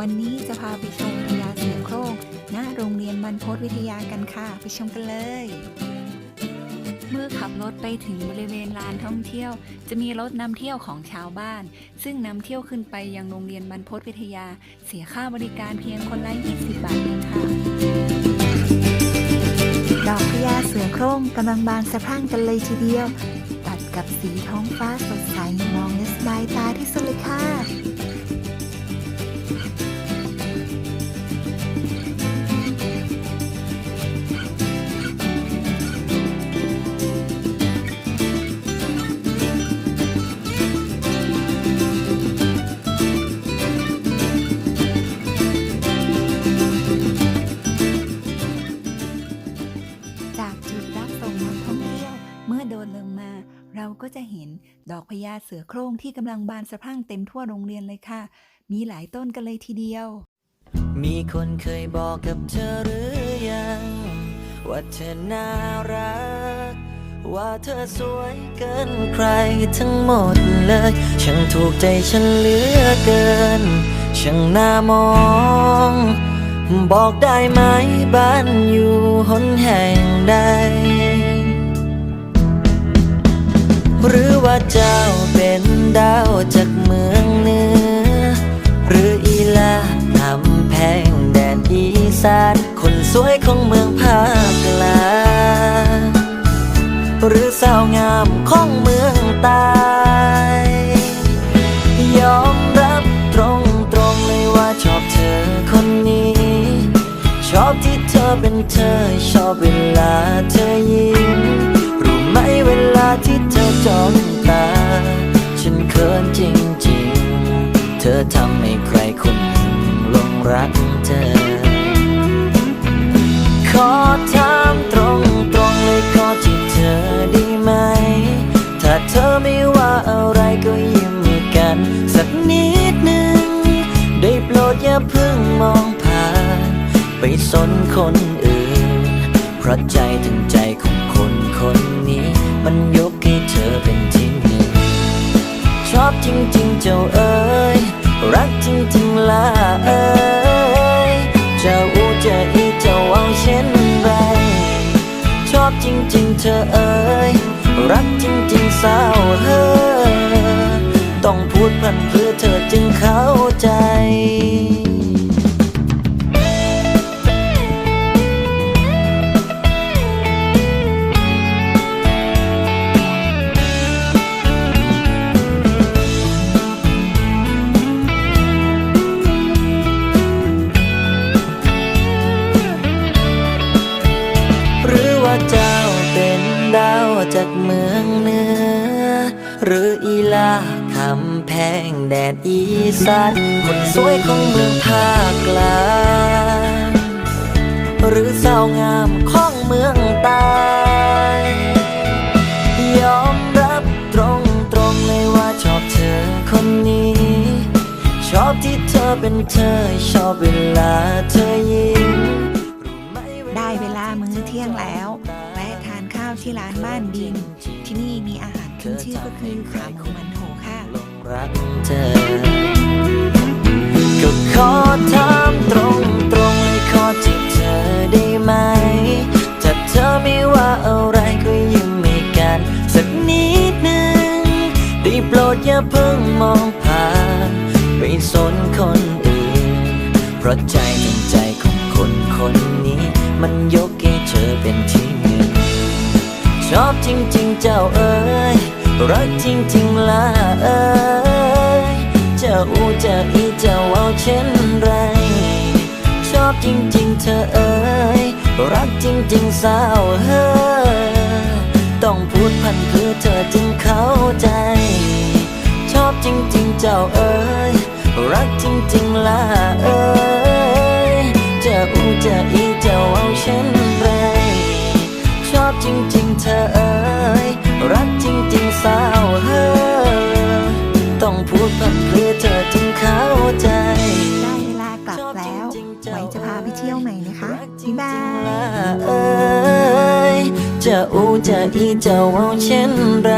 วันนี้จะพาไปชมพญาเสือโคร่งณโรงเรียนบรรพตวิทยากันค่ะ ไปชมกันเลย เมื่อขับรถไปถึงบริเวณลานท่องเที่ยว จะมีรถนำเที่ยวของชาวบ้าน ซึ่งนำเที่ยวขึ้นไปยังโรงเรียนบรรพตวิทยา เสียค่าบริการเพียงคนละ20 บาทเองค่ะ ดอกพญาเสือโคร่งกำลังบานสะพรั่งกันเลยทีเดียว ตัดกับสีท้องฟ้าสดใสมองและสบายตาที่สุดเลยค่ะ จะเห็นดอกพญาเสือโคร่งที่กำลังบานสะพรั่งเต็มทั่วโรงเรียนเลยค่ะ มีหลายต้นกันเลยทีเดียว มีคนเคยบอกกับเธอหรือยัง ว่าเธอน่ารัก ว่าเธอสวยเกินใครทั้งหมดเลยช่างถูกใจฉันเหลือเกินช่างน่ามอง บอกได้ไหมบ้านอยู่หนแห่งใด ว่าเจ้าเป็นดาวจากเมืองเหนือ หรืออีลาทำแพงแดนอีสานคนสวยของเมืองภาคกลางหรือสาวงามของเมืองตา เธอทำให้ใครคนหนึ่งลงรักเธอ ขอถามตรงตรงๆเลยขอจีบเธอได้ไหม ถ้าเธอไม่ว่าอะไรก็ยิ้มกัน สักนิดหนึ่ง ได้โปรดอย่าเพิ่งมองผ่าน ไปสนคนอื่น เพราะใจถึงใจของคนคนนี้ มันยกให้เธอเป็นที่หนึ่งชอบจริงๆเจ้าเอ๋ย รักจริงๆล่ะเอ้ยจะอูจะอีจะเอาเช่นไร ชอบจริงๆเธอเอ๋ยรักจริงๆสาวเฮ้อต้องพูดพันเพื่อเธอจึงเข้าใจ ดาวจากเมืองเหนือ หรืออีลาคำแพงแดดอีสานคนสวยของเมืองภาคกลางหรือสาวงามของเมืองใต้ยอมรับตรงตรงๆเลยว่าชอบเธอคนนี้ ชอบที่เธอเป็นเธอ ชอบเวลาเธอยิ้มได้เวลามื้อเที่ยงแล้ว ที่ร้านบ้านดิน ที่นี่มีอาหารขึ้นชื่อก็คือขาหมูมันโถค่ะลงรักเธอก็ขอถามตรงตรงเลยขอจีบเธอได้ไหมถ้าเธอไม่ว่าอะไรก็ยิ้มให้กัน สักนิดหนึ่งได้โปรดอย่าเพิ่งมองผ่านไปสนคนอื่น เพราะใจถึงใจของคนคนนี้ มันยกให้เธอเป็นที่ ชอบจริงๆเจ้าเอ๋ยรักจริงๆล่ะเอ๋ยเจ้าอูเจ้าอีเจ้าเอาเช่นไร ชอบจริงๆเธอเอ๋ยรักจริงๆสาวเฮ้ยต้องพูดพันเพื่อเธอจึงเข้าใจ ชอบจริงๆเจ้าเอ๋ยรักจริงๆล่ะเอ๋ อบจริง ๆ เธอเอ๋ยรักจริง ๆ สาวเฮ้ยต้องพูดพันเพื่อเธอจึงเข้าใจ ได้เวลากลับแล้ว ไว้จะพาไปเที่ยวใหม่นะคะ บ๊ายบายเอ้ยจะอูจะอีจะเอาเช่นไร